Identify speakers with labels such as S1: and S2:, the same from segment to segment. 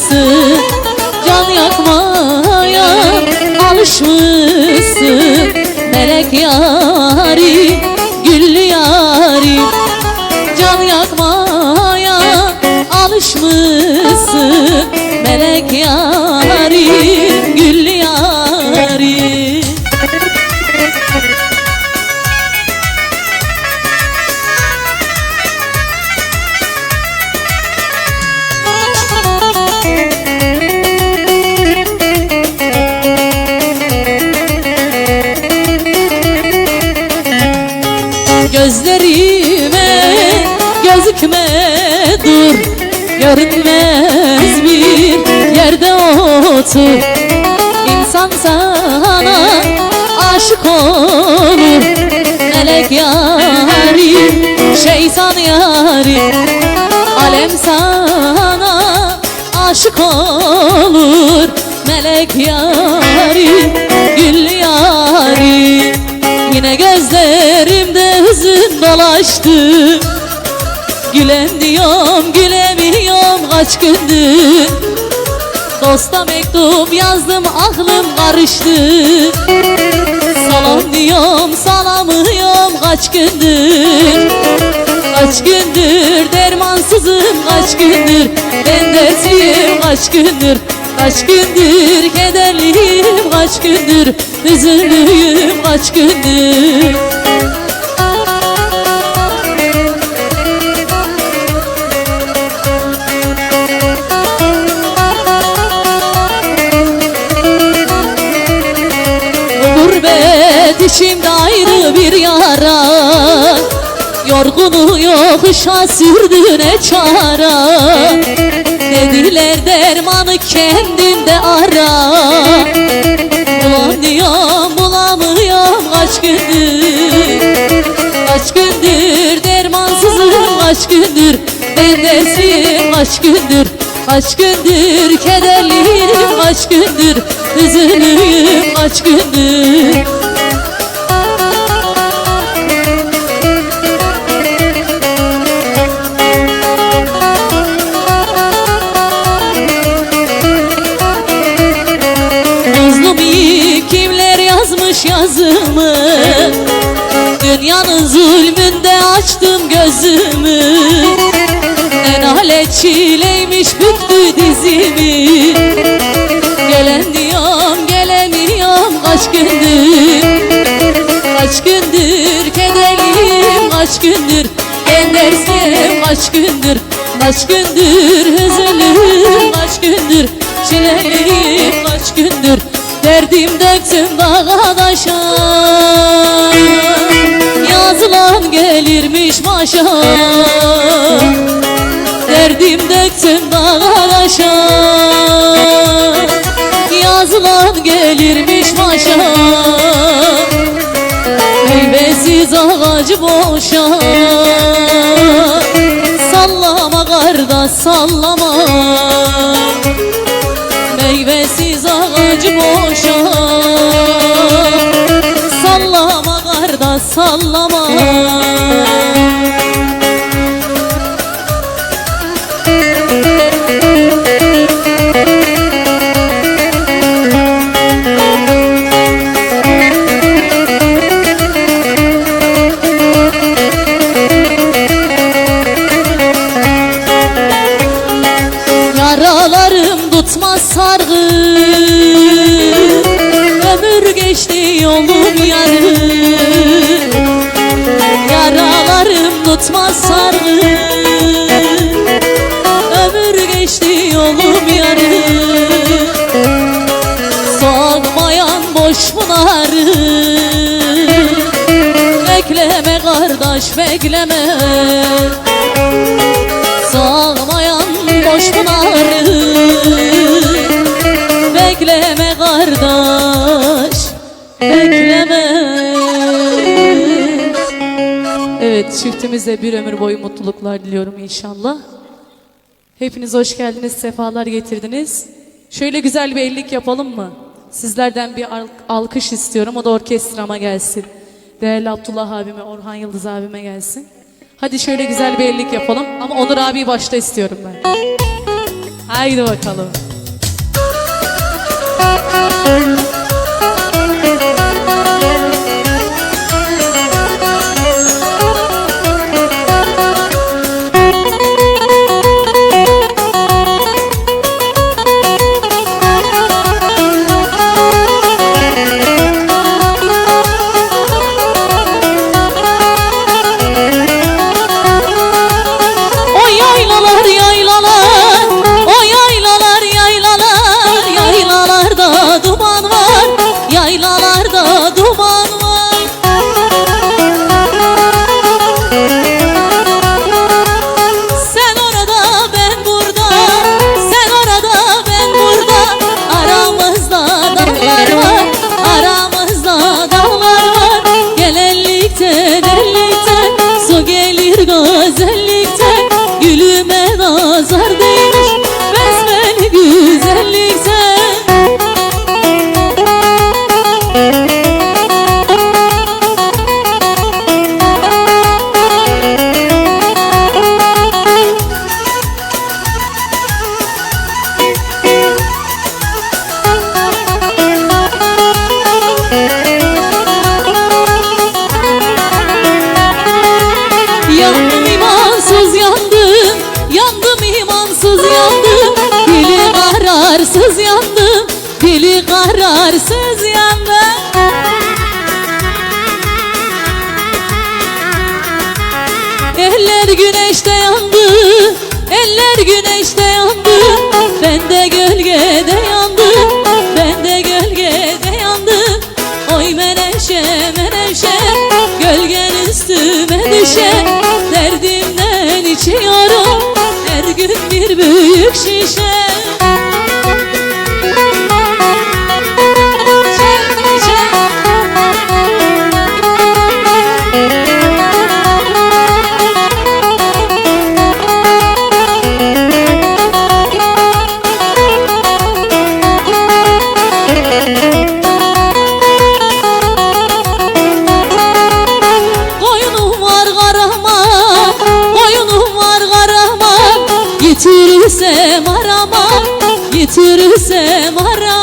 S1: ballanırsın Can yakmaya alışmışsın. Melek yari, güllü yari Can yakmaya alışmışsın yarim Alem sana aşık olur Melek yarim, gül yarim Yine gözlerimde hüzün dolaştı. Gülen diyorum gülemiyorum kaç gündür. Dosta mektup yazdım aklım karıştı. Salam diyorum salamıyorum kaç gündür Kaç gündür dermansızım kaç gündür Ben dertliyim kaç gündür Kaç gündür kederliyim kaç gündür Hüzünlüyüm kaç gündür. Gurbet içimde ayrı bir yara Yorgunu yokuşa sürdü ne çara. Dediler dermanı kendinde ara. Bulam diyorum bulamıyorum kaç gündür Kaç gündür dermansızım kaç gündür Ben dersliyim kaç gündür Kaç gündür kederliyim kaç gündür Hüzünlüyüm kaç gündür Dünyanın zulmünde açtım gözümü. En alet çileymiş büktü dizimi. Gelen diyorum gelemiyorum kaç gündür? Kaç gündür kederliyim kaç gündür Ben dersim kaç gündür? Kaç gündür hüzünlüyüm kaç gündür Çileliyim kaç gündür Derdim döktüm dağa taşa Yazılan gelirmiş başa. Derdim döktüm dağa taşa Yazılan gelirmiş başa. Meyvesiz ağacı boşa. Sallama kardeş sallama Meyvesiz ağacı boşa. Sallama kardeş sallama Tutmaz sargı Ömür geçti yolum yarı. Sormayan boş bunları Bekleme kardeş bekleme Çiftimize bir ömür boyu mutluluklar diliyorum inşallah. Hepiniz hoş geldiniz, sefalar getirdiniz. Şöyle güzel bir ellik yapalım mı? Sizlerden bir al- alkış istiyorum, o da orkestrama gelsin. Değerli Abdullah abime, Orhan Yıldız abime gelsin. Hadi şöyle güzel bir ellik yapalım. Ama Onur abi başta istiyorum ben. Haydi bakalım. 的线 Yitirirsem arama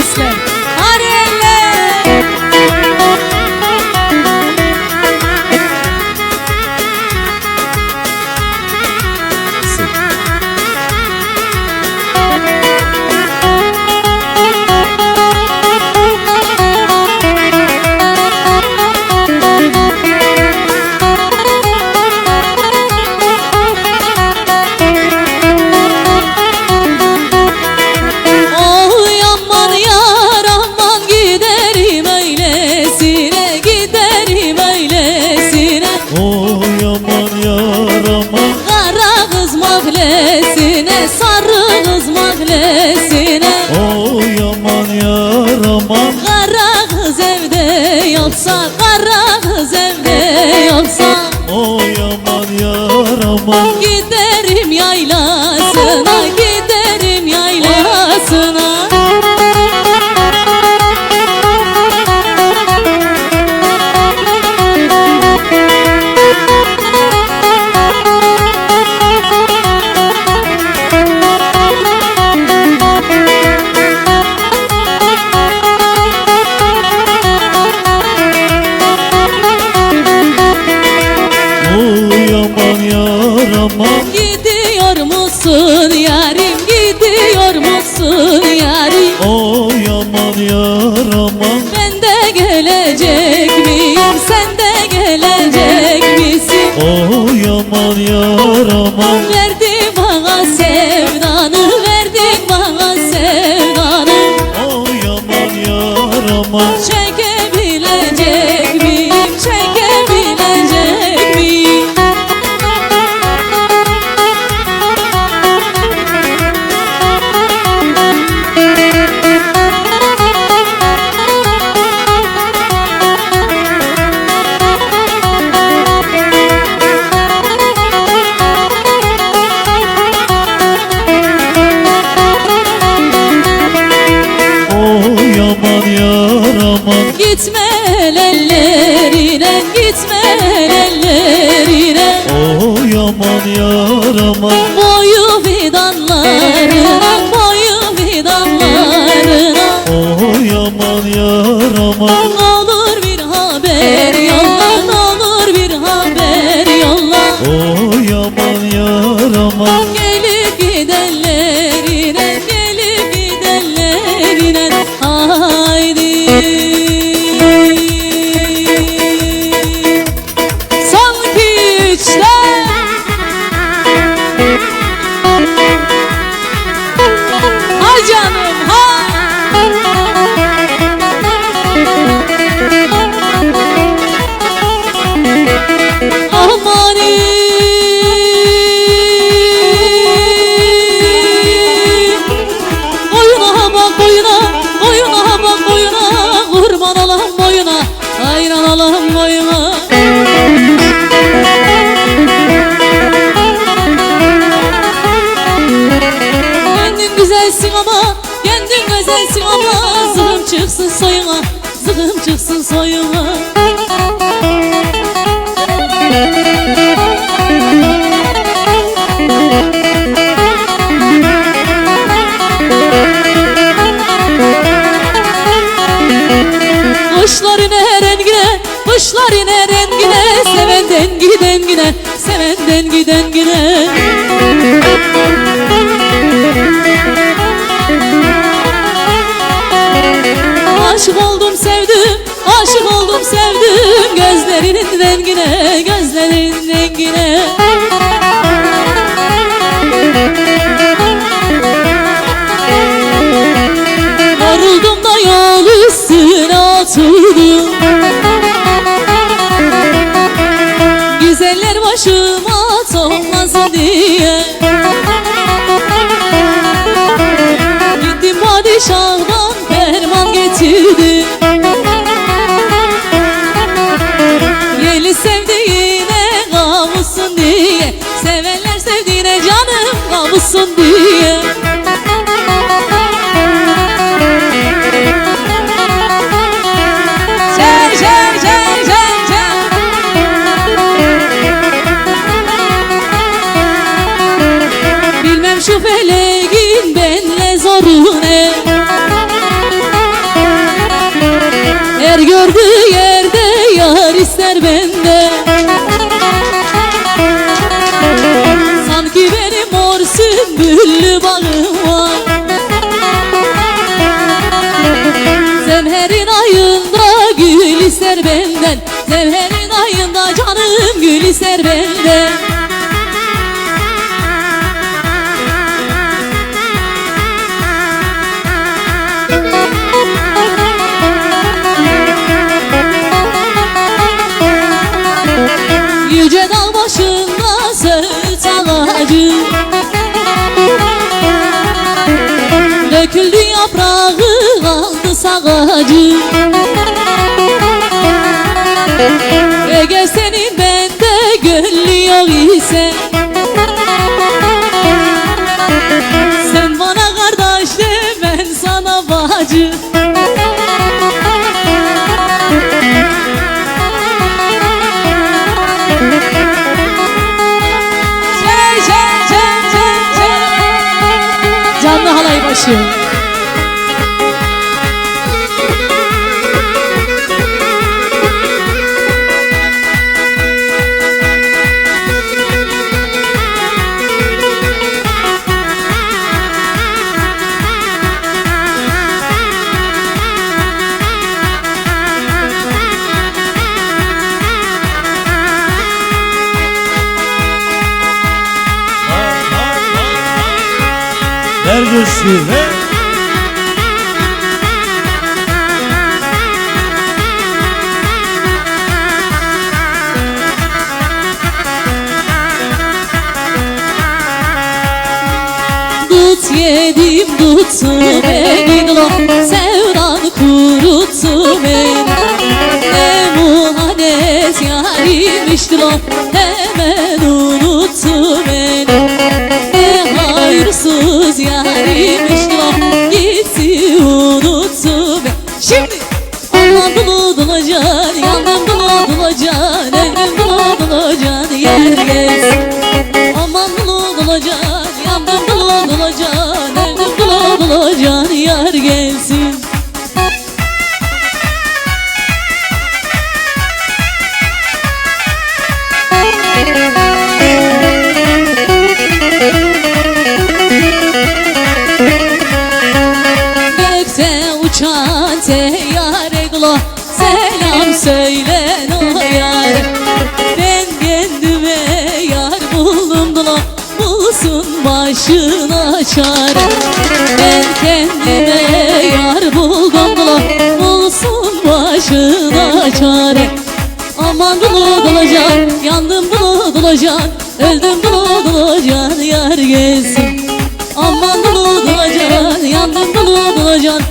S1: System. Kışlarına rengine, kışlarına rengine Sevenden giden gine, sevenden giden gine ister benden Döküldü yaprağı kaldı sağacı. tutuver Emanet yarimiştir o hemen unutuver Ne hayırsız yarimiş da çare. Aman dolu dolacak Yandım dolu dolacak Öldüm dolu dolacak Yar gelsin. Aman dolu dolacak Yandım dolu dolacak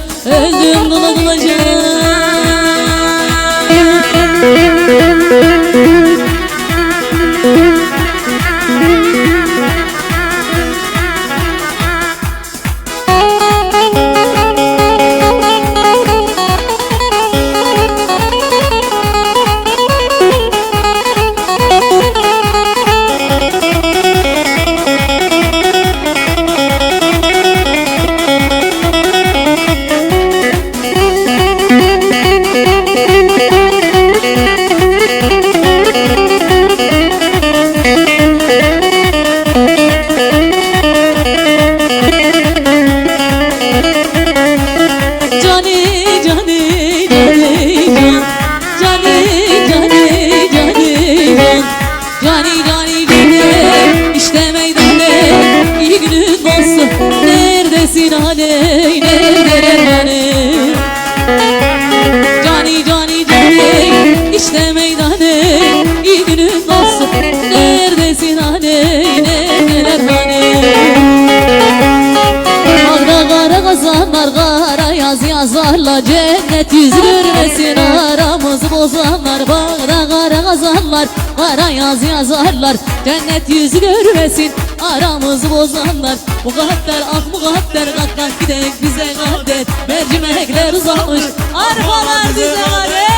S1: yazarlar Cennet yüzü görmesin aramızı bozanlar. Mukadder ah mukadder katlar gidek bize kader Mercimekler uzamış arpalar bize kader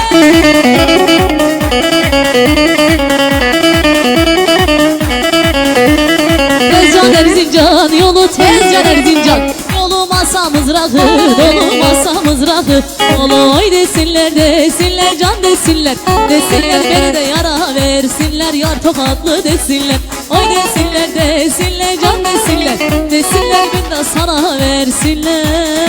S1: Tezcan Erzincan yolu tezcan Erzincan Yolu masamız rakı dolu masamız aşkı Oloy desinler desinler can desinler. Desinler beni de yara versinler Yar tokatlı desinler. Oy desinler desinler can desinler. Desinler bin de sana versinler.